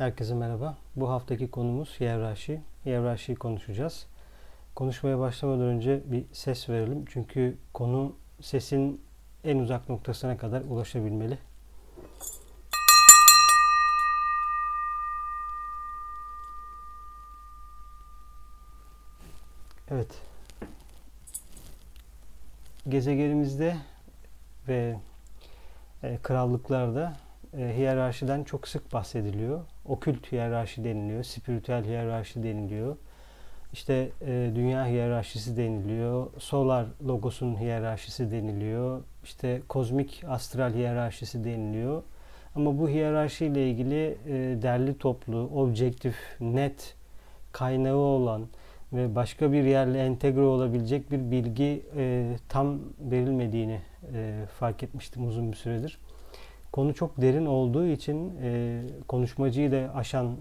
Herkese merhaba. Bu haftaki konumuz hiyerarşi. Hiyerarşiyi konuşacağız. Konuşmaya başlamadan önce bir ses verelim. Çünkü konu sesin en uzak noktasına kadar ulaşabilmeli. Evet. Gezegenimizde ve e, krallıklarda e, hiyerarşiden çok sık bahsediliyor. Okült hiyerarşi deniliyor, spiritüel hiyerarşi deniliyor. İşte e, dünya hiyerarşisi deniliyor, solar logosun hiyerarşisi deniliyor, işte kozmik astral hiyerarşisi deniliyor. Ama bu hiyerarşi ile ilgili e, derli toplu, objektif, net kaynağı olan ve başka bir yerle entegre olabilecek bir bilgi e, tam verilmediğini e, fark etmiştim uzun bir süredir. Konu çok derin olduğu için e, konuşmacıyı da aşan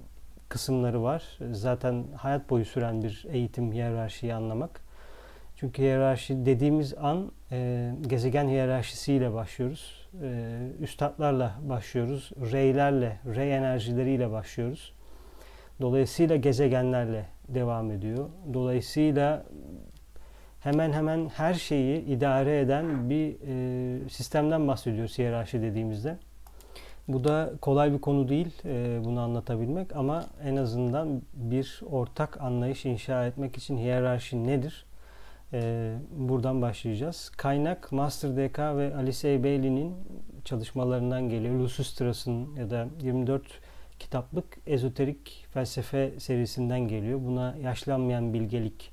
kısımları var. Zaten hayat boyu süren bir eğitim hiyerarşiyi anlamak. Çünkü hiyerarşi dediğimiz an e, gezegen hiyerarşisiyle başlıyoruz. E, üstadlarla başlıyoruz. Reylerle, rey enerjileriyle başlıyoruz. Dolayısıyla gezegenlerle devam ediyor. Dolayısıyla hemen hemen her şeyi idare eden bir e, sistemden bahsediyoruz hiyerarşi dediğimizde. Bu da kolay bir konu değil e, bunu anlatabilmek ama en azından bir ortak anlayış inşa etmek için hiyerarşi nedir? E, buradan başlayacağız. Kaynak Master DK ve Alice. Bailey'nin çalışmalarından geliyor. Lucy Strauss'un ya da 24 kitaplık ezoterik felsefe serisinden geliyor. Buna yaşlanmayan bilgelik,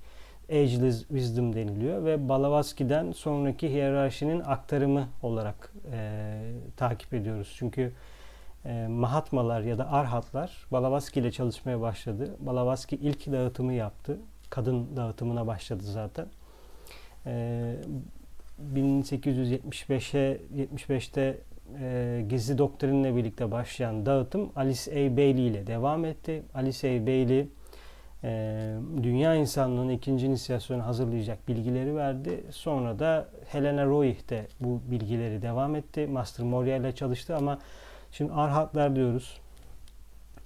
ageless wisdom deniliyor ve Blavatsky'den sonraki hiyerarşinin aktarımı olarak e, takip ediyoruz. Çünkü e, Mahatmalar ya da Arhatlar Blavatsky ile çalışmaya başladı. Blavatsky ilk dağıtımı yaptı. Kadın dağıtımına başladı zaten. E, 1875'e 75'te e, gizli doktrinle birlikte başlayan dağıtım Alice A. Bailey ile devam etti. Alice A. Bailey e, dünya insanlığının ikinci inisiyasyonu hazırlayacak bilgileri verdi. Sonra da Helena Roig de bu bilgileri devam etti. Master Moria ile çalıştı ama şimdi arhatlar diyoruz.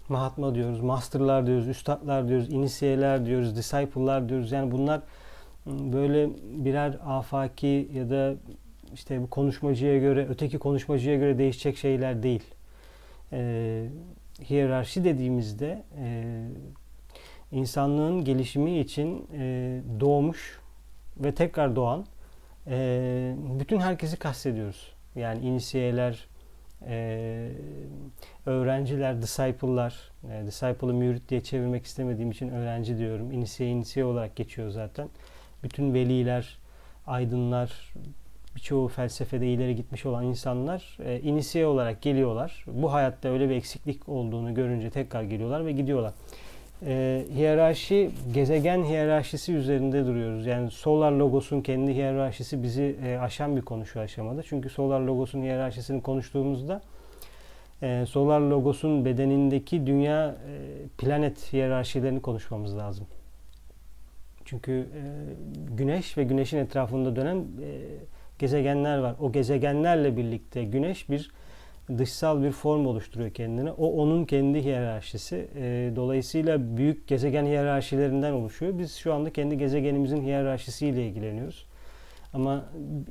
Mahatma diyoruz, masterlar diyoruz, üstadlar diyoruz, inisiyeler diyoruz, disciple'lar diyoruz. Yani bunlar böyle birer afaki ya da işte bu konuşmacıya göre, öteki konuşmacıya göre değişecek şeyler değil. E, hiyerarşi dediğimizde e, insanlığın gelişimi için e, doğmuş ve tekrar doğan e, bütün herkesi kastediyoruz. Yani inisiyeler, e, öğrenciler, disciple'lar, e, disciple'ı mürit diye çevirmek istemediğim için öğrenci diyorum. İnisiye inisiye olarak geçiyor zaten. Bütün veliler, aydınlar, birçoğu felsefede ileri gitmiş olan insanlar e, inisiye olarak geliyorlar. Bu hayatta öyle bir eksiklik olduğunu görünce tekrar geliyorlar ve gidiyorlar. E, hiyerarşi, gezegen hiyerarşisi üzerinde duruyoruz. Yani Solar Logos'un kendi hiyerarşisi bizi e, aşan bir konu şu aşamada. Çünkü Solar Logos'un hiyerarşisini konuştuğumuzda e, Solar Logos'un bedenindeki dünya e, planet hiyerarşilerini konuşmamız lazım. Çünkü e, Güneş ve Güneş'in etrafında dönen e, gezegenler var. O gezegenlerle birlikte Güneş bir dışsal bir form oluşturuyor kendine. O onun kendi hiyerarşisi. E, dolayısıyla büyük gezegen hiyerarşilerinden oluşuyor. Biz şu anda kendi gezegenimizin hiyerarşisiyle ilgileniyoruz. Ama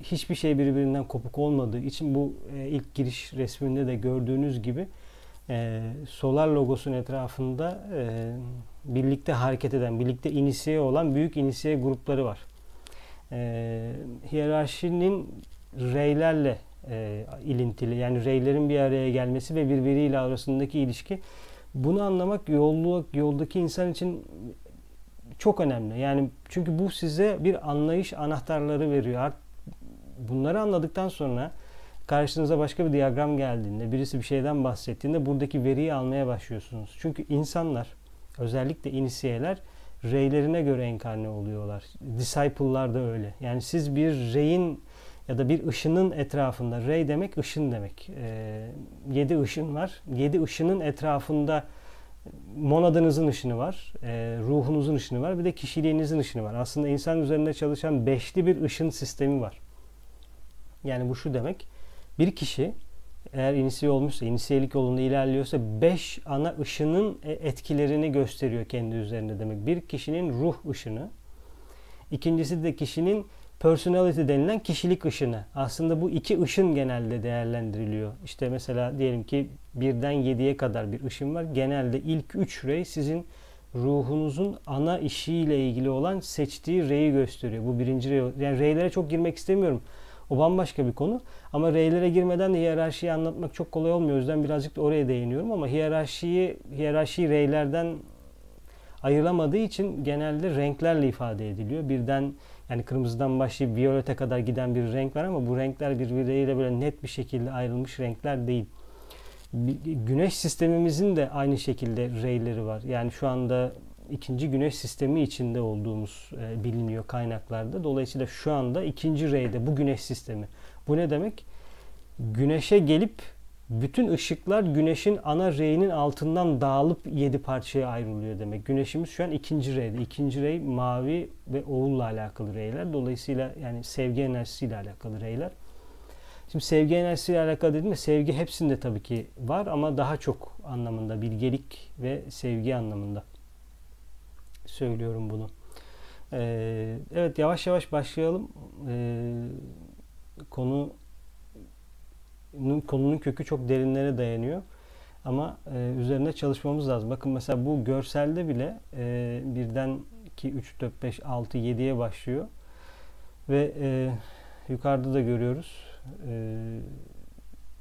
hiçbir şey birbirinden kopuk olmadığı için bu e, ilk giriş resminde de gördüğünüz gibi e, solar logosun etrafında e, birlikte hareket eden, birlikte inisiye olan büyük inisiye grupları var. E, hiyerarşinin reylerle e, ilintili. Yani reylerin bir araya gelmesi ve birbiriyle arasındaki ilişki. Bunu anlamak yollu, yoldaki insan için çok önemli. Yani çünkü bu size bir anlayış anahtarları veriyor. Bunları anladıktan sonra karşınıza başka bir diyagram geldiğinde, birisi bir şeyden bahsettiğinde buradaki veriyi almaya başlıyorsunuz. Çünkü insanlar, özellikle inisiyeler reylerine göre enkarne oluyorlar. Disciple'lar da öyle. Yani siz bir reyin ya da bir ışının etrafında, rey demek ışın demek. E, yedi ışın var. Yedi ışının etrafında monadınızın ışını var, e, ruhunuzun ışını var, bir de kişiliğinizin ışını var. Aslında insan üzerinde çalışan beşli bir ışın sistemi var. Yani bu şu demek, bir kişi eğer inisiye olmuşsa, inisiyelik yolunda ilerliyorsa 5 ana ışının e- etkilerini gösteriyor kendi üzerinde demek. Bir kişinin ruh ışını, ikincisi de kişinin personality denilen kişilik ışını. Aslında bu iki ışın genelde değerlendiriliyor. İşte mesela diyelim ki birden 7'ye kadar bir ışın var. Genelde ilk 3 rey sizin ruhunuzun ana işiyle ilgili olan seçtiği reyi gösteriyor. Bu birinci rey. Yani reylere çok girmek istemiyorum. O bambaşka bir konu. Ama reylere girmeden de hiyerarşiyi anlatmak çok kolay olmuyor. O yüzden birazcık da oraya değiniyorum ama hiyerarşiyi hiyerarşiyi reylerden ayrılamadığı için genelde renklerle ifade ediliyor. Birden yani kırmızıdan başlayıp viyolete kadar giden bir renk var ama bu renkler birbirleriyle böyle net bir şekilde ayrılmış renkler değil. Güneş sistemimizin de aynı şekilde reyleri var. Yani şu anda ikinci güneş sistemi içinde olduğumuz e, biliniyor kaynaklarda. Dolayısıyla şu anda ikinci reyde bu güneş sistemi. Bu ne demek? Güneşe gelip bütün ışıklar güneşin ana reyinin altından dağılıp yedi parçaya ayrılıyor demek. Güneşimiz şu an ikinci reyde. İkinci rey mavi ve oğulla alakalı reyler. Dolayısıyla yani sevgi enerjisiyle alakalı reyler. Şimdi sevgi enerjisiyle alakalı dediğimde sevgi hepsinde tabii ki var ama daha çok anlamında bilgelik ve sevgi anlamında söylüyorum bunu. Ee, evet yavaş yavaş başlayalım. Ee, konu konunun kökü çok derinlere dayanıyor. Ama e, üzerine çalışmamız lazım. Bakın mesela bu görselde bile e, birden 2, 3, 4, 5, 6, 7'ye başlıyor. Ve e, yukarıda da görüyoruz. E,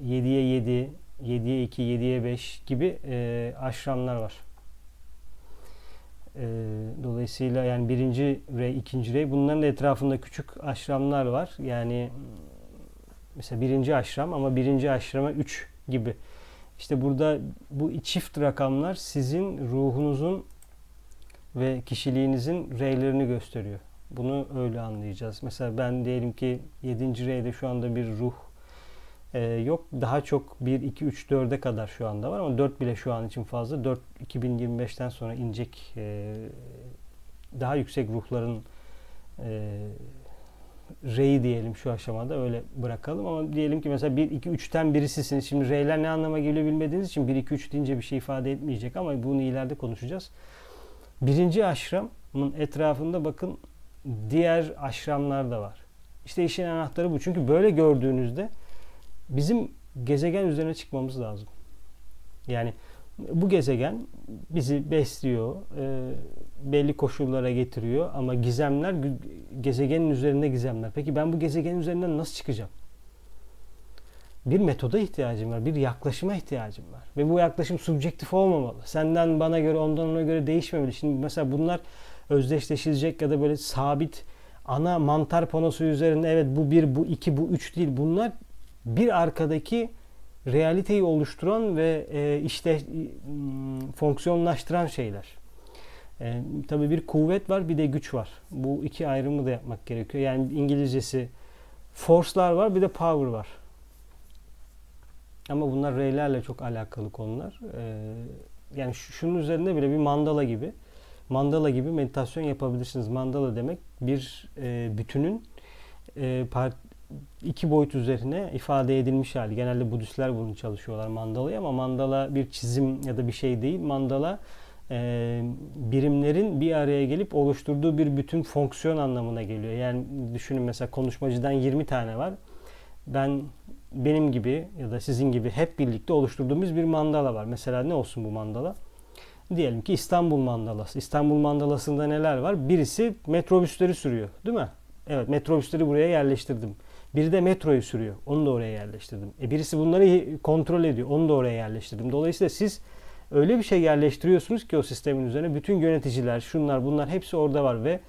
7'ye 7, 7'ye 2, 7'ye 5 gibi e, aşramlar var. E, dolayısıyla yani birinci rey, ikinci rey bunların da etrafında küçük aşramlar var. Yani mesela birinci aşram ama birinci aşrama 3 gibi. İşte burada bu çift rakamlar sizin ruhunuzun ve kişiliğinizin reylerini gösteriyor. Bunu öyle anlayacağız. Mesela ben diyelim ki 7. reyde şu anda bir ruh e, yok. Daha çok 1, 2, 3, 4'e kadar şu anda var ama 4 bile şu an için fazla. 4 2025'ten sonra inecek e, daha yüksek ruhların e, R'yi diyelim şu aşamada öyle bırakalım ama diyelim ki mesela 1 2 3'ten birisisiniz. Şimdi R'ler ne anlama geliyor bilmediğiniz için 1 2 3 deyince bir şey ifade etmeyecek ama bunu ileride konuşacağız. Birinci aşramın etrafında bakın diğer aşramlar da var. İşte işin anahtarı bu. Çünkü böyle gördüğünüzde bizim gezegen üzerine çıkmamız lazım. Yani bu gezegen bizi besliyor, e, belli koşullara getiriyor ama gizemler gezegenin üzerinde gizemler. Peki ben bu gezegenin üzerinden nasıl çıkacağım? Bir metoda ihtiyacım var, bir yaklaşıma ihtiyacım var. Ve bu yaklaşım subjektif olmamalı. Senden bana göre, ondan ona göre değişmemeli. Şimdi mesela bunlar özdeşleşilecek ya da böyle sabit ana mantar panosu üzerinde evet bu bir, bu iki, bu üç değil. Bunlar bir arkadaki realiteyi oluşturan ve e, işte fonksiyonlaştıran şeyler. E, tabii bir kuvvet var bir de güç var. Bu iki ayrımı da yapmak gerekiyor. Yani İngilizcesi force'lar var bir de power var. Ama bunlar reylerle çok alakalı konular. E, yani şunun üzerinde bile bir mandala gibi mandala gibi meditasyon yapabilirsiniz. Mandala demek bir e, bütünün e, part, iki boyut üzerine ifade edilmiş hali. Genelde Budistler bunu çalışıyorlar mandalayı ama mandala bir çizim ya da bir şey değil. Mandala e, birimlerin bir araya gelip oluşturduğu bir bütün fonksiyon anlamına geliyor. Yani düşünün mesela konuşmacıdan 20 tane var. Ben benim gibi ya da sizin gibi hep birlikte oluşturduğumuz bir mandala var. Mesela ne olsun bu mandala? Diyelim ki İstanbul mandalası. İstanbul mandalasında neler var? Birisi metrobüsleri sürüyor, değil mi? Evet, metrobüsleri buraya yerleştirdim. Biri de metroyu sürüyor. Onu da oraya yerleştirdim. E birisi bunları kontrol ediyor. Onu da oraya yerleştirdim. Dolayısıyla siz öyle bir şey yerleştiriyorsunuz ki o sistemin üzerine bütün yöneticiler, şunlar, bunlar hepsi orada var ve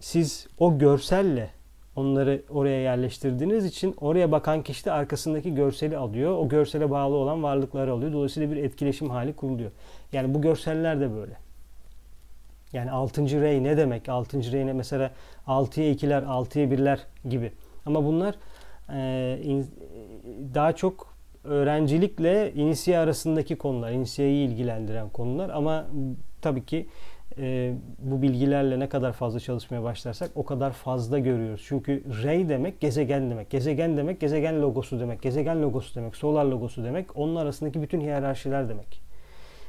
siz o görselle onları oraya yerleştirdiğiniz için oraya bakan kişi de arkasındaki görseli alıyor. O görsele bağlı olan varlıkları alıyor. Dolayısıyla bir etkileşim hali kuruluyor. Yani bu görseller de böyle. Yani 6. rey ne demek? 6. rey ne? Mesela 6'ya 2'ler, 6'ya 1'ler gibi. Ama bunlar e, daha çok öğrencilikle inisiye arasındaki konular, inisiyeyi ilgilendiren konular ama tabii ki e, bu bilgilerle ne kadar fazla çalışmaya başlarsak o kadar fazla görüyoruz. Çünkü ray demek gezegen demek. Gezegen demek gezegen logosu demek. Gezegen logosu demek. Solar logosu demek. Onun arasındaki bütün hiyerarşiler demek.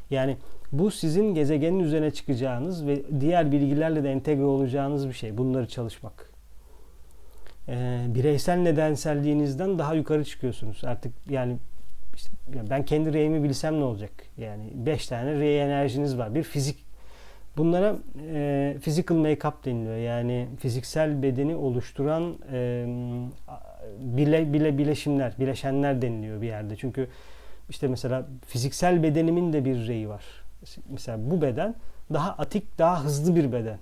Yani bu sizin gezegenin üzerine çıkacağınız ve diğer bilgilerle de entegre olacağınız bir şey. Bunları çalışmak. Ee, bireysel nedenselliğinizden daha yukarı çıkıyorsunuz. Artık yani işte ben kendi reyimi bilsem ne olacak? Yani 5 tane rey enerjiniz var. Bir fizik Bunlara e, physical make-up deniliyor. Yani fiziksel bedeni oluşturan e, bile, bile bileşimler, bileşenler deniliyor bir yerde. Çünkü işte mesela fiziksel bedenimin de bir reyi var. Mesela bu beden daha atik, daha hızlı bir beden.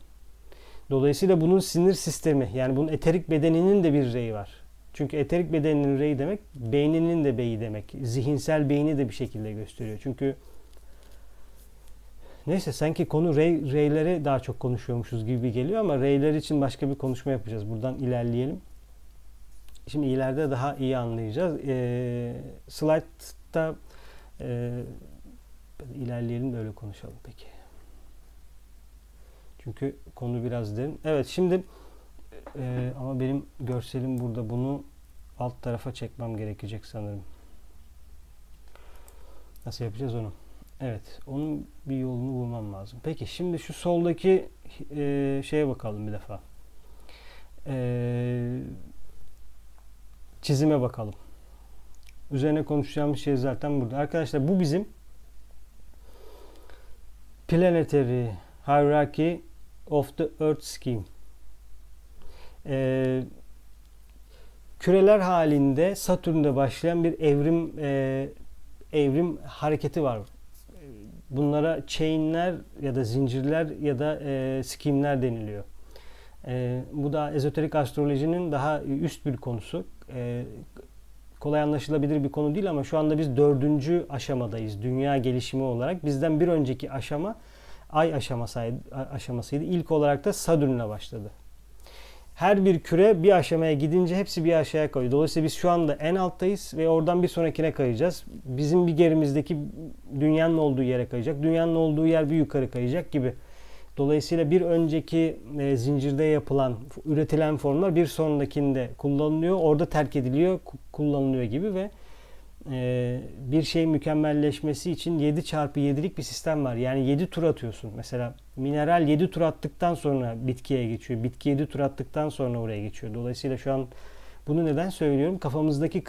Dolayısıyla bunun sinir sistemi yani bunun eterik bedeninin de bir reyi var. Çünkü eterik bedeninin reyi demek beyninin de beyi demek. Zihinsel beyni de bir şekilde gösteriyor. Çünkü neyse sanki konu rey, reyleri daha çok konuşuyormuşuz gibi geliyor ama reyler için başka bir konuşma yapacağız. Buradan ilerleyelim. Şimdi ileride daha iyi anlayacağız. Ee, slide'da e, ilerleyelim de öyle konuşalım peki. Çünkü konu biraz derin. Evet şimdi e, ama benim görselim burada bunu alt tarafa çekmem gerekecek sanırım. Nasıl yapacağız onu? Evet, onun bir yolunu bulmam lazım. Peki şimdi şu soldaki e, şeye bakalım bir defa. E, çizime bakalım. Üzerine konuşacağımız şey zaten burada. Arkadaşlar bu bizim Planetary Hierarchy of the Earth Scheme. Ee, küreler halinde Satürn'de başlayan bir evrim e, evrim hareketi var. Bunlara chainler ya da zincirler ya da e, skimler deniliyor. E, bu da ezoterik astrolojinin daha üst bir konusu. E, kolay anlaşılabilir bir konu değil ama şu anda biz dördüncü aşamadayız. Dünya gelişimi olarak. Bizden bir önceki aşama ay aşamasıydı. İlk olarak da Satürn'le başladı. Her bir küre bir aşamaya gidince hepsi bir aşağıya kayıyor. Dolayısıyla biz şu anda en alttayız ve oradan bir sonrakine kayacağız. Bizim bir gerimizdeki dünyanın olduğu yere kayacak. Dünyanın olduğu yer bir yukarı kayacak gibi. Dolayısıyla bir önceki e, zincirde yapılan, üretilen formlar bir sonrakinde kullanılıyor. Orada terk ediliyor, kullanılıyor gibi ve bir şey mükemmelleşmesi için 7 çarpı 7'lik bir sistem var. Yani 7 tur atıyorsun. Mesela mineral 7 tur attıktan sonra bitkiye geçiyor. Bitki 7 tur attıktan sonra oraya geçiyor. Dolayısıyla şu an bunu neden söylüyorum? Kafamızdaki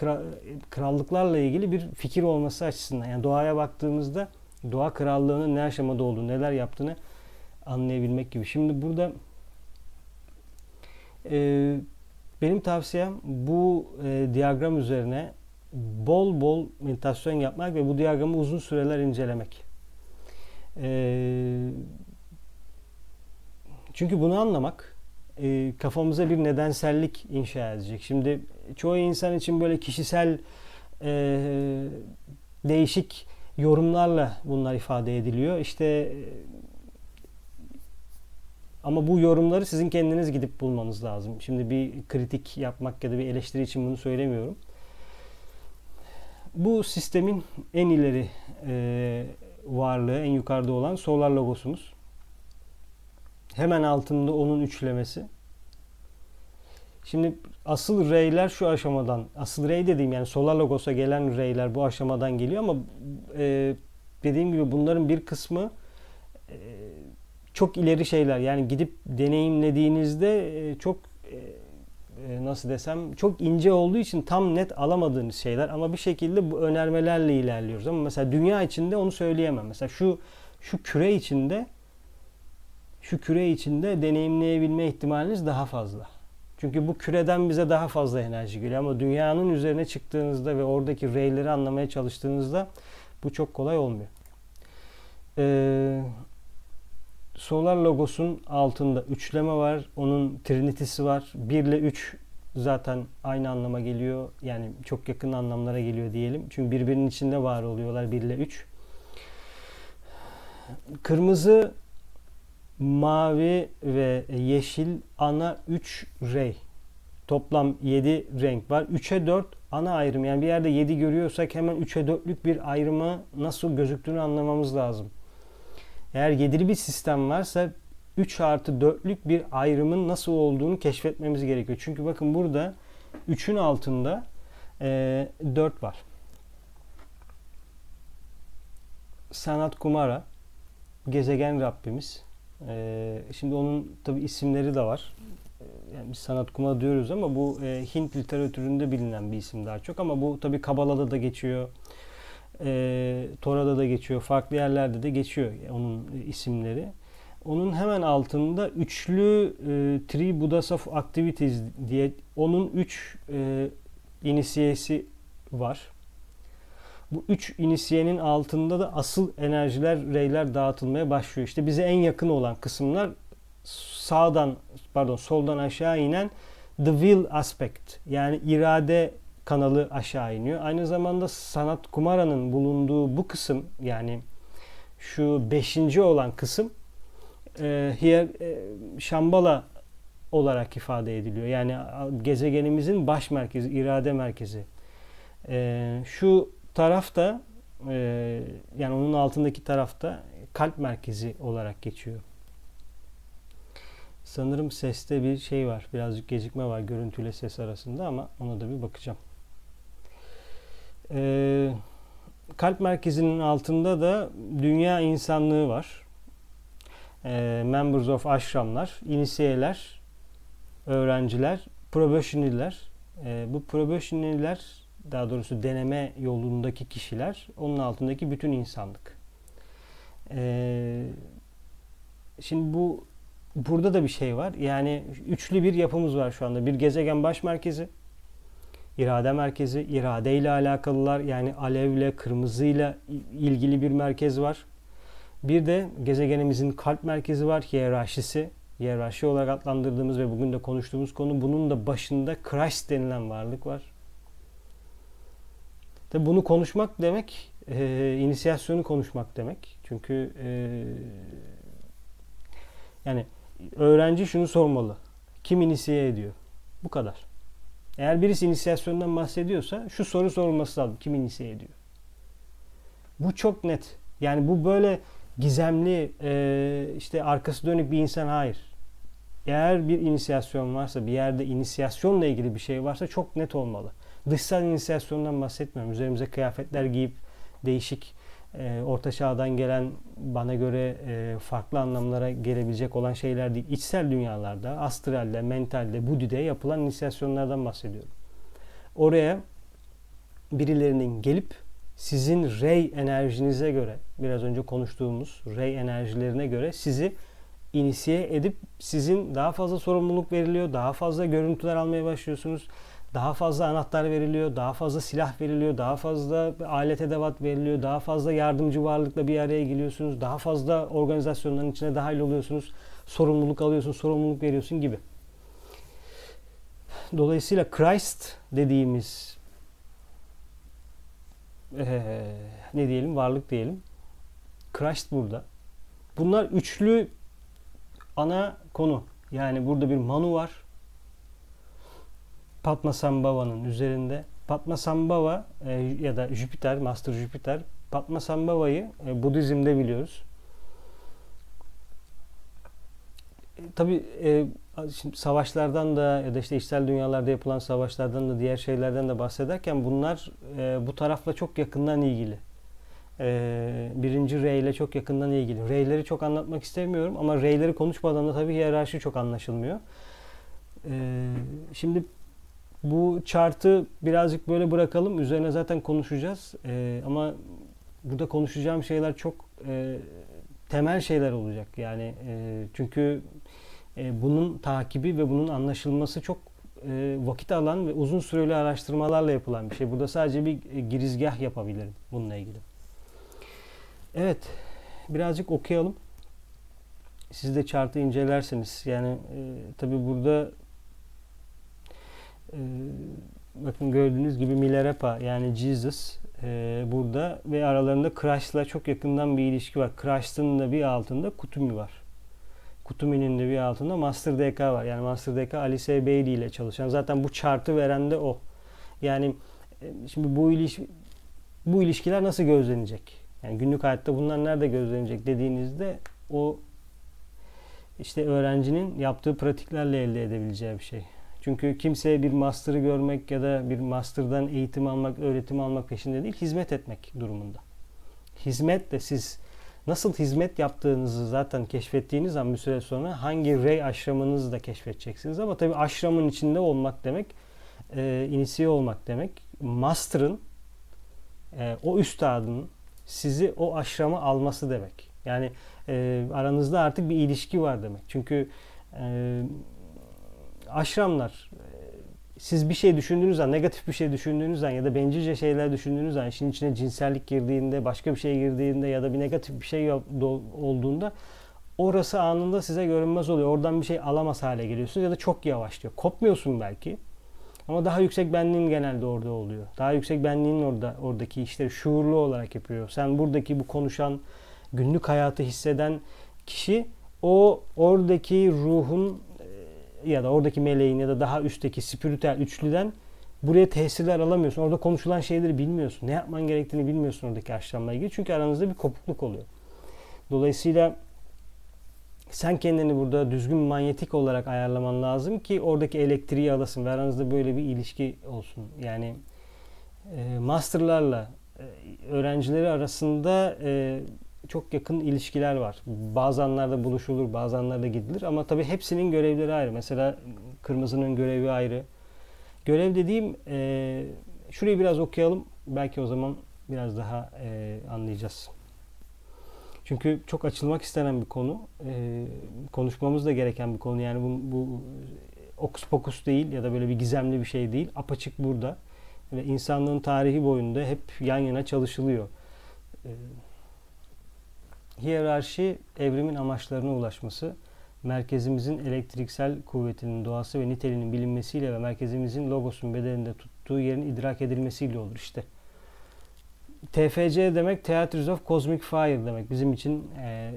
krallıklarla ilgili bir fikir olması açısından. Yani doğaya baktığımızda doğa krallığının ne aşamada olduğunu, neler yaptığını anlayabilmek gibi. Şimdi burada e, benim tavsiyem bu e, diyagram üzerine bol bol meditasyon yapmak ve bu diyagramı uzun süreler incelemek. E, çünkü bunu anlamak e, kafamıza bir nedensellik inşa edecek. Şimdi çoğu insan için böyle kişisel e, değişik yorumlarla bunlar ifade ediliyor. İşte ama bu yorumları sizin kendiniz gidip bulmanız lazım. Şimdi bir kritik yapmak ya da bir eleştiri için bunu söylemiyorum. Bu sistemin en ileri e, varlığı, en yukarıda olan solar logosumuz. Hemen altında onun üçlemesi. Şimdi asıl reyler şu aşamadan, asıl rey dediğim yani solar logosa gelen reyler bu aşamadan geliyor ama e, dediğim gibi bunların bir kısmı e, çok ileri şeyler. Yani gidip deneyimlediğinizde e, çok e, nasıl desem çok ince olduğu için tam net alamadığınız şeyler ama bir şekilde bu önermelerle ilerliyoruz. Ama mesela dünya içinde onu söyleyemem. Mesela şu şu küre içinde şu küre içinde deneyimleyebilme ihtimaliniz daha fazla. Çünkü bu küreden bize daha fazla enerji geliyor ama dünyanın üzerine çıktığınızda ve oradaki reyleri anlamaya çalıştığınızda bu çok kolay olmuyor. Ee, Solar logosun altında üçleme var. Onun trinitisi var. 1 ile 3 zaten aynı anlama geliyor. Yani çok yakın anlamlara geliyor diyelim. Çünkü birbirinin içinde var oluyorlar 1 ile 3. Kırmızı, mavi ve yeşil ana 3 rey. Toplam 7 renk var. 3'e 4 ana ayrım. Yani bir yerde 7 görüyorsak hemen 3'e 4'lük bir ayrımı nasıl gözüktüğünü anlamamız lazım. Eğer yedili bir sistem varsa 3 artı 4'lük bir ayrımın nasıl olduğunu keşfetmemiz gerekiyor. Çünkü bakın burada 3'ün altında e, 4 var. Sanat Kumara, gezegen Rabbimiz. E, şimdi onun tabi isimleri de var. E, Yani biz Sanat Kumara diyoruz ama bu e, Hint literatüründe bilinen bir isim daha çok. Ama bu tabi Kabala'da da geçiyor. E, Tora'da da geçiyor. Farklı yerlerde de geçiyor onun isimleri. Onun hemen altında üçlü e, Three Buddhas of Activities diye onun üç e, inisiyesi var. Bu üç inisiyenin altında da asıl enerjiler, reyler dağıtılmaya başlıyor. İşte bize en yakın olan kısımlar sağdan, pardon soldan aşağı inen the will aspect yani irade kanalı aşağı iniyor. Aynı zamanda sanat kumaranın bulunduğu bu kısım yani şu beşinci olan kısım e, hier e, Şambala olarak ifade ediliyor. Yani gezegenimizin baş merkezi, irade merkezi. E, şu tarafta e, yani onun altındaki tarafta kalp merkezi olarak geçiyor. Sanırım seste bir şey var. Birazcık gecikme var görüntüyle ses arasında ama ona da bir bakacağım. E, kalp merkezinin altında da dünya insanlığı var. E, members of ashramlar, inisiyeler, öğrenciler, probationer'ler. E, bu probationer'ler daha doğrusu deneme yolundaki kişiler, onun altındaki bütün insanlık. E, şimdi bu burada da bir şey var. Yani üçlü bir yapımız var şu anda. Bir gezegen baş merkezi, irade merkezi, irade ile alakalılar yani alevle, kırmızıyla ilgili bir merkez var. Bir de gezegenimizin kalp merkezi var, hiyerarşisi. Hiyerarşi olarak adlandırdığımız ve bugün de konuştuğumuz konu. Bunun da başında Christ denilen varlık var. Tabi bunu konuşmak demek, e, inisiyasyonu konuşmak demek. Çünkü e, yani öğrenci şunu sormalı. Kim inisiye ediyor? Bu kadar. Eğer birisi inisiyasyondan bahsediyorsa şu soru sorulması lazım. Kim inisiye ediyor? Bu çok net. Yani bu böyle gizemli e, işte arkası dönük bir insan hayır. Eğer bir inisiyasyon varsa bir yerde inisiyasyonla ilgili bir şey varsa çok net olmalı. Dışsal inisiyasyondan bahsetmiyorum. Üzerimize kıyafetler giyip değişik e, orta çağdan gelen bana göre e, farklı anlamlara gelebilecek olan şeyler değil. İçsel dünyalarda, astralde, mentalde, budide yapılan inisiyasyonlardan bahsediyorum. Oraya birilerinin gelip sizin rey enerjinize göre, biraz önce konuştuğumuz rey enerjilerine göre sizi inisiye edip sizin daha fazla sorumluluk veriliyor, daha fazla görüntüler almaya başlıyorsunuz, daha fazla anahtar veriliyor, daha fazla silah veriliyor, daha fazla alet edevat veriliyor, daha fazla yardımcı varlıkla bir araya geliyorsunuz, daha fazla organizasyonların içine dahil oluyorsunuz, sorumluluk alıyorsun, sorumluluk veriyorsun gibi. Dolayısıyla Christ dediğimiz ee, ne diyelim varlık diyelim. Christ burada. Bunlar üçlü ana konu. Yani burada bir Manu var. Padmasambhava'nın üzerinde. Padmasambhava e, ya da Jüpiter, Master Jüpiter. Padmasambhava'yı e, Budizm'de biliyoruz. E, Tabi e, şimdi savaşlardan da ya da işte içsel dünyalarda yapılan savaşlardan da diğer şeylerden de bahsederken bunlar e, bu tarafla çok yakından ilgili. E, birinci rey ile çok yakından ilgili. Reyleri çok anlatmak istemiyorum ama reyleri konuşmadan da tabii hiyerarşi çok anlaşılmıyor. E, şimdi bu chartı birazcık böyle bırakalım. Üzerine zaten konuşacağız. E, ama burada konuşacağım şeyler çok e, temel şeyler olacak. Yani e, çünkü e, bunun takibi ve bunun anlaşılması çok e, vakit alan ve uzun süreli araştırmalarla yapılan bir şey. Burada sadece bir e, girizgah yapabilirim bununla ilgili. Evet, birazcık okuyalım. Siz de chartı incelersiniz. Yani e, tabi burada bakın gördüğünüz gibi Milarepa yani Jesus e, burada ve aralarında Christ'la çok yakından bir ilişki var. Christ'ın da bir altında Kutumi var. Kutumi'nin de bir altında Master DK var. Yani Master DK Alice Bailey ile çalışan. Zaten bu chartı veren de o. Yani e, şimdi bu iliş bu ilişkiler nasıl gözlenecek? Yani günlük hayatta bunlar nerede gözlenecek dediğinizde o işte öğrencinin yaptığı pratiklerle elde edebileceği bir şey. Çünkü kimse bir master'ı görmek ya da bir master'dan eğitim almak, öğretim almak peşinde değil, hizmet etmek durumunda. Hizmet de siz nasıl hizmet yaptığınızı zaten keşfettiğiniz zaman bir süre sonra hangi rey aşramınızı da keşfedeceksiniz. Ama tabii aşramın içinde olmak demek, e, inisiye olmak demek, master'ın, e, o üstadın sizi o aşrama alması demek. Yani e, aranızda artık bir ilişki var demek. Çünkü e, aşramlar siz bir şey düşündüğünüz zaman, negatif bir şey düşündüğünüz zaman ya da bencilce şeyler düşündüğünüz zaman, işin içine cinsellik girdiğinde, başka bir şey girdiğinde ya da bir negatif bir şey olduğunda orası anında size görünmez oluyor. Oradan bir şey alamaz hale geliyorsunuz ya da çok yavaşlıyor. Kopmuyorsun belki. Ama daha yüksek benliğin genelde orada oluyor. Daha yüksek benliğin orada oradaki işleri şuurlu olarak yapıyor. Sen buradaki bu konuşan, günlük hayatı hisseden kişi o oradaki ruhun ya da oradaki meleğin ya da daha üstteki spiritüel üçlüden buraya tesirler alamıyorsun. Orada konuşulan şeyleri bilmiyorsun. Ne yapman gerektiğini bilmiyorsun oradaki aşramla ilgili. Çünkü aranızda bir kopukluk oluyor. Dolayısıyla sen kendini burada düzgün manyetik olarak ayarlaman lazım ki oradaki elektriği alasın ve aranızda böyle bir ilişki olsun. Yani e, masterlarla e, öğrencileri arasında e, çok yakın ilişkiler var. Bazı buluşulur, bazı anlarda gidilir ama tabii hepsinin görevleri ayrı. Mesela kırmızının görevi ayrı. Görev dediğim e, şurayı biraz okuyalım. Belki o zaman biraz daha e, anlayacağız. Çünkü çok açılmak istenen bir konu. E, konuşmamız da gereken bir konu. Yani bu, bu okus pokus değil ya da böyle bir gizemli bir şey değil. Apaçık burada. Ve insanlığın tarihi boyunda hep yan yana çalışılıyor. E, hiyerarşi evrimin amaçlarına ulaşması, merkezimizin elektriksel kuvvetinin doğası ve niteliğinin bilinmesiyle ve merkezimizin logosun bedeninde tuttuğu yerin idrak edilmesiyle olur işte. TFC demek Theatres of Cosmic Fire demek. Bizim için e,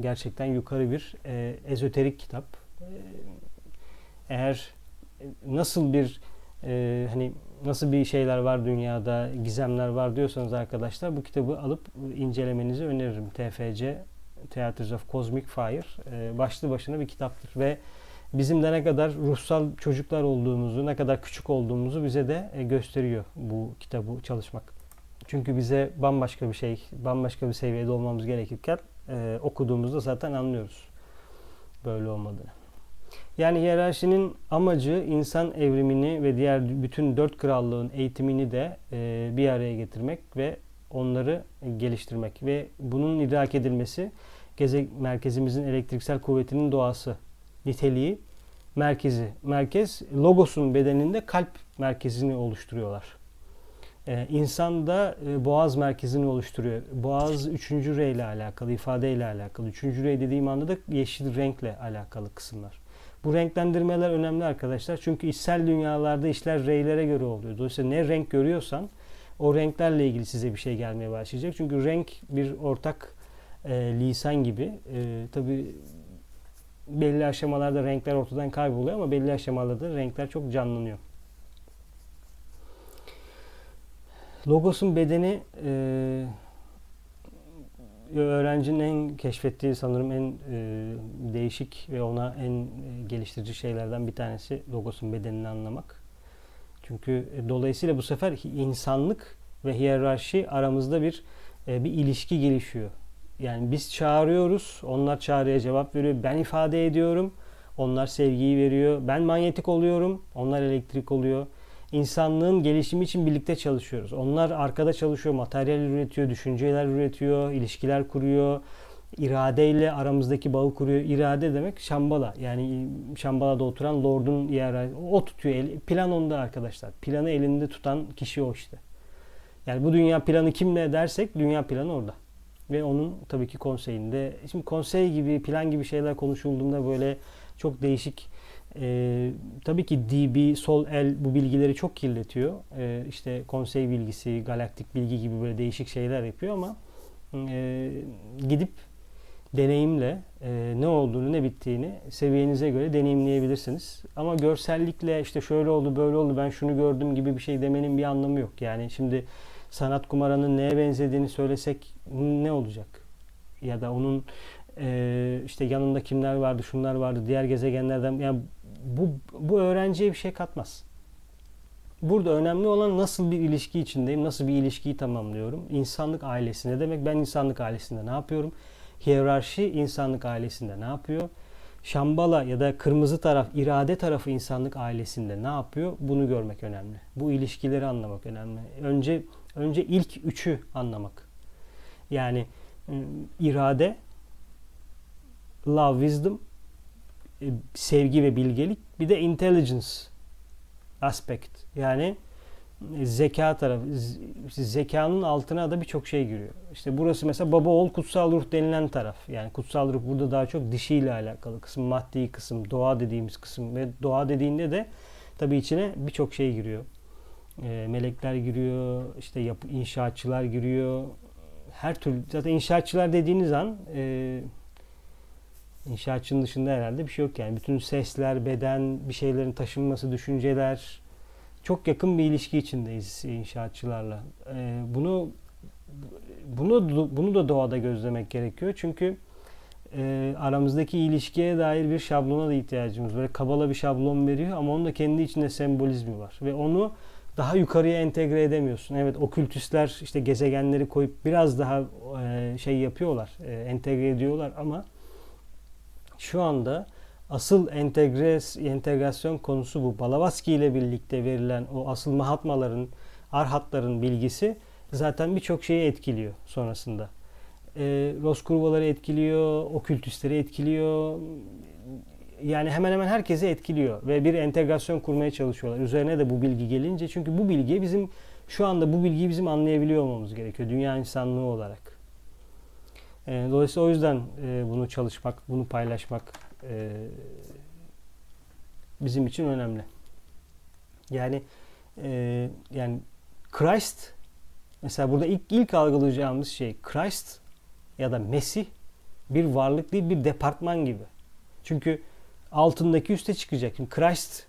gerçekten yukarı bir e, ezoterik kitap. E, eğer nasıl bir e, hani nasıl bir şeyler var dünyada, gizemler var diyorsanız arkadaşlar bu kitabı alıp incelemenizi öneririm. TFC Theatres of Cosmic Fire e, başlı başına bir kitaptır ve bizim de ne kadar ruhsal çocuklar olduğumuzu, ne kadar küçük olduğumuzu bize de e, gösteriyor bu kitabı çalışmak. Çünkü bize bambaşka bir şey, bambaşka bir seviyede olmamız gerekirken e, okuduğumuzda zaten anlıyoruz böyle olmadığını. Yani hiyerarşinin amacı insan evrimini ve diğer bütün dört krallığın eğitimini de e, bir araya getirmek ve onları geliştirmek ve bunun idrak edilmesi geze, merkezimizin elektriksel kuvvetinin doğası, niteliği, merkezi. Merkez logosun bedeninde kalp merkezini oluşturuyorlar. Ee, insan da e, boğaz merkezini oluşturuyor. Boğaz üçüncü rey ile alakalı, ifade ile alakalı. Üçüncü rey dediğim anda da yeşil renkle alakalı kısımlar. Bu renklendirmeler önemli arkadaşlar. Çünkü içsel dünyalarda işler reylere göre oluyor. Dolayısıyla ne renk görüyorsan o renklerle ilgili size bir şey gelmeye başlayacak. Çünkü renk bir ortak e, lisan gibi. E, Tabi belli aşamalarda renkler ortadan kayboluyor ama belli aşamalarda renkler çok canlanıyor. Logosun bedeni e, öğrencinin en keşfettiği sanırım en e, değişik ve ona en e, geliştirici şeylerden bir tanesi logosun bedenini anlamak. Çünkü e, dolayısıyla bu sefer insanlık ve hiyerarşi aramızda bir e, bir ilişki gelişiyor. Yani biz çağırıyoruz, onlar çağrıya cevap veriyor. Ben ifade ediyorum, onlar sevgiyi veriyor. Ben manyetik oluyorum, onlar elektrik oluyor. İnsanlığın gelişimi için birlikte çalışıyoruz. Onlar arkada çalışıyor, materyal üretiyor, düşünceler üretiyor, ilişkiler kuruyor. İradeyle aramızdaki bağı kuruyor. İrade demek Şambala. Yani Şambala'da oturan Lord'un yer o tutuyor. El, plan onda arkadaşlar. Planı elinde tutan kişi o işte. Yani bu dünya planı kimle dersek dünya planı orada. Ve onun tabii ki konseyinde. Şimdi konsey gibi plan gibi şeyler konuşulduğunda böyle çok değişik e, tabii ki DB, sol el bu bilgileri çok kirletiyor. E, işte konsey bilgisi, galaktik bilgi gibi böyle değişik şeyler yapıyor ama e, gidip deneyimle e, ne olduğunu ne bittiğini seviyenize göre deneyimleyebilirsiniz. Ama görsellikle işte şöyle oldu böyle oldu ben şunu gördüm gibi bir şey demenin bir anlamı yok. Yani şimdi sanat kumaranın neye benzediğini söylesek ne olacak? Ya da onun e, işte yanında kimler vardı, şunlar vardı, diğer gezegenlerden yani bu bu öğrenciye bir şey katmaz. Burada önemli olan nasıl bir ilişki içindeyim, nasıl bir ilişkiyi tamamlıyorum. İnsanlık ailesi ne demek? Ben insanlık ailesinde ne yapıyorum? Hiyerarşi insanlık ailesinde ne yapıyor? Şambala ya da kırmızı taraf, irade tarafı insanlık ailesinde ne yapıyor? Bunu görmek önemli. Bu ilişkileri anlamak önemli. Önce önce ilk üçü anlamak. Yani ıı, irade, love, wisdom, sevgi ve bilgelik, bir de intelligence aspect. Yani e, zeka tarafı, zekanın altına da birçok şey giriyor. İşte burası mesela baba oğul kutsal ruh denilen taraf. Yani kutsal ruh burada daha çok dişiyle alakalı kısım, maddi kısım, doğa dediğimiz kısım ve doğa dediğinde de tabii içine birçok şey giriyor. E, melekler giriyor, işte yapı, inşaatçılar giriyor. Her türlü zaten inşaatçılar dediğiniz an e, İnşaatçının dışında herhalde bir şey yok yani. Bütün sesler, beden, bir şeylerin taşınması, düşünceler çok yakın bir ilişki içindeyiz inşaatçılarla. Ee, bunu bunu bunu da doğada gözlemek gerekiyor. Çünkü e, aramızdaki ilişkiye dair bir şablona da ihtiyacımız. Böyle kabala bir şablon veriyor ama onun da kendi içinde sembolizmi var ve onu daha yukarıya entegre edemiyorsun. Evet okültistler işte gezegenleri koyup biraz daha e, şey yapıyorlar, e, entegre ediyorlar ama şu anda asıl entegre, entegrasyon konusu bu. Balavaski ile birlikte verilen o asıl mahatmaların, arhatların bilgisi zaten birçok şeyi etkiliyor sonrasında. E, Roskurvaları etkiliyor, okültistleri etkiliyor. Yani hemen hemen herkesi etkiliyor ve bir entegrasyon kurmaya çalışıyorlar. Üzerine de bu bilgi gelince çünkü bu bilgi bizim şu anda bu bilgiyi bizim anlayabiliyor olmamız gerekiyor dünya insanlığı olarak. E, dolayısıyla o yüzden e, bunu çalışmak, bunu paylaşmak e, bizim için önemli. Yani e, yani Christ mesela burada ilk ilk algılayacağımız şey Christ ya da Mesih bir varlık değil bir departman gibi. Çünkü altındaki üste çıkacak. Şimdi Christ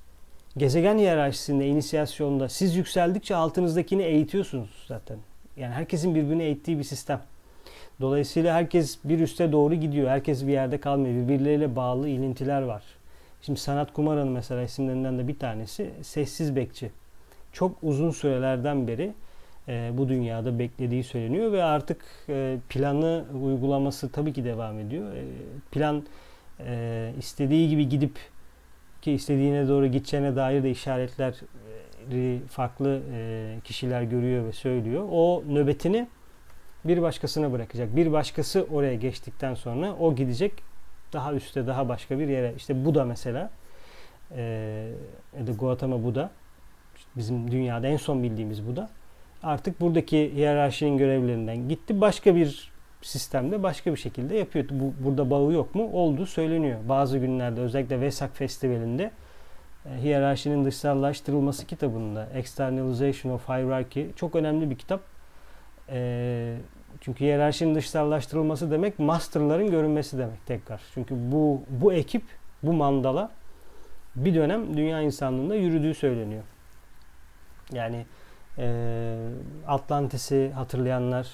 gezegen hiyerarşisinde, inisiyasyonda siz yükseldikçe altınızdakini eğitiyorsunuz zaten. Yani herkesin birbirini eğittiği bir sistem. Dolayısıyla herkes bir üste doğru gidiyor. Herkes bir yerde kalmıyor. Birbirleriyle bağlı ilintiler var. Şimdi Sanat Kumaran'ın mesela isimlerinden de bir tanesi Sessiz Bekçi. Çok uzun sürelerden beri e, bu dünyada beklediği söyleniyor ve artık e, planı uygulaması tabii ki devam ediyor. E, plan e, istediği gibi gidip ki istediğine doğru gideceğine dair de işaretleri farklı e, kişiler görüyor ve söylüyor. O nöbetini bir başkasına bırakacak. Bir başkası oraya geçtikten sonra o gidecek daha üstte daha başka bir yere. İşte bu da mesela e, ya da Gautama Buda bizim dünyada en son bildiğimiz Buda artık buradaki hiyerarşinin görevlerinden gitti başka bir sistemde başka bir şekilde yapıyor. Bu, burada bağı yok mu? Olduğu söyleniyor. Bazı günlerde özellikle Vesak Festivali'nde e, hiyerarşinin dışsallaştırılması kitabında Externalization of Hierarchy çok önemli bir kitap. E, çünkü hiyerarşinin dışsallaştırılması demek masterların görünmesi demek tekrar. Çünkü bu bu ekip, bu mandala bir dönem dünya insanlığında yürüdüğü söyleniyor. Yani e, Atlantis'i hatırlayanlar,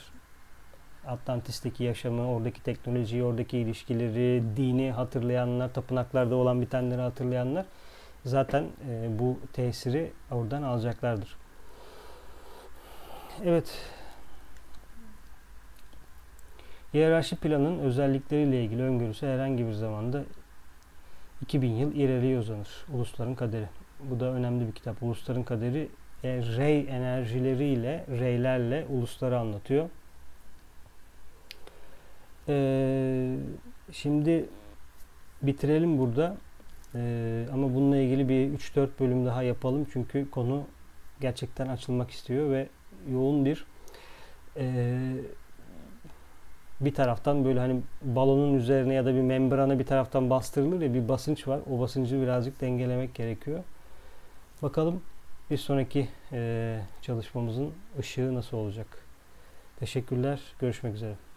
Atlantis'teki yaşamı, oradaki teknolojiyi, oradaki ilişkileri, dini hatırlayanlar, tapınaklarda olan bitenleri hatırlayanlar zaten e, bu tesiri oradan alacaklardır. Evet, Hiyerarşi planın özellikleriyle ilgili öngörüsü herhangi bir zamanda 2000 yıl ileriye uzanır. Ulusların Kaderi. Bu da önemli bir kitap. Ulusların Kaderi e, rey enerjileriyle, reylerle ulusları anlatıyor. Ee, şimdi bitirelim burada. Ee, ama bununla ilgili bir 3-4 bölüm daha yapalım. Çünkü konu gerçekten açılmak istiyor ve yoğun bir e, bir taraftan böyle hani balonun üzerine ya da bir membrana bir taraftan bastırılır ya bir basınç var. O basıncı birazcık dengelemek gerekiyor. Bakalım bir sonraki e, çalışmamızın ışığı nasıl olacak. Teşekkürler. Görüşmek üzere.